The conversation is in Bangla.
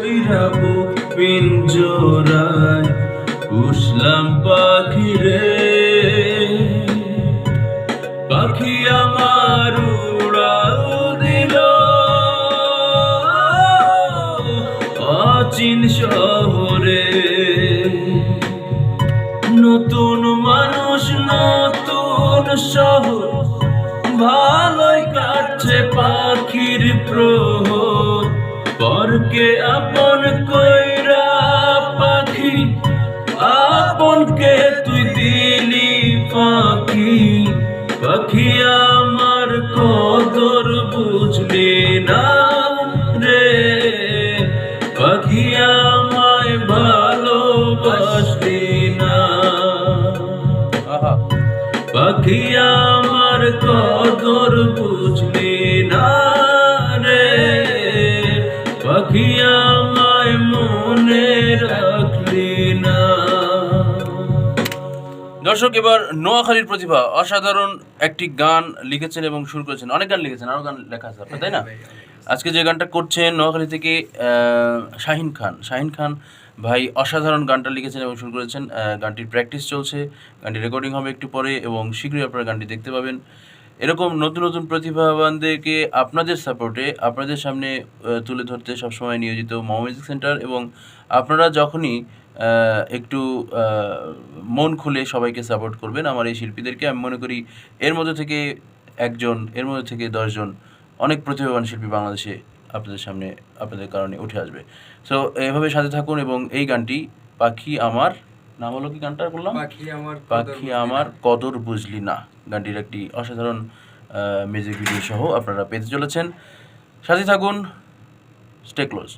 কইরা বুক উসলাম পাখি রে পাখি আমার উড়াল দিল। অচিন শহরে নতুন মানুষ, নতুন শহর, ভালোই কাটছে পাখির প্রহর। পরকে আপন কইরা পাখি আপনকে তুই দিলি পাখি। পাখি আমার কদর বুঝলি না রে। পাখি আমায় ভালোবাসলি না। পাখি আমার কদর বুঝলি না দর্শক এবার নোয়াখালীর প্রতিভা। অসাধারণ একটি গান লিখেছেন এবং শুরু করেছেন। অনেক গান লিখেছেন আরও গান লেখা আছে আপনার, তাই না? আজকে যে গানটা করছেন নোয়াখালী থেকে শাহিন খান। শাহিন খান ভাই অসাধারণ গানটা লিখেছেন এবং শুরু করেছেন। গানটির প্র্যাকটিস চলছে গানটি রেকর্ডিং হবে একটু পরে এবং শীঘ্রই আপনারা গানটি দেখতে পাবেন। এরকম নতুন নতুন প্রতিভাবানদেরকে আপনাদের সাপোর্টে, আপনাদের সামনে তুলে ধরতে সবসময় নিয়োজিত মৌ মিউজিক সেন্টার এবং আপনারা যখনই একটু মন খুলে সবাইকে সাপোর্ট করবেন আমার এই শিল্পীদেরকে, আমি মনে করি এর মধ্যে থেকে একজন, এর মধ্যে থেকে দশজন অনেক প্রতিভাবান শিল্পী বাংলাদেশে আপনাদের সামনে, আপনাদের কারণে উঠে আসবে। সো এভাবে সাথে থাকুন এবং এই গানটি পাখি আমার নাম হলো কি গানটা বললাম? পাখি আমার কদর পাখি বুঝলি আমার কদর বুঝলি না। গানটির একটি অসাধারণ মিউজিক ভিডিও সহ আপনারা পেতে চলেছেন। সাথে থাকুন স্টে ক্লোজ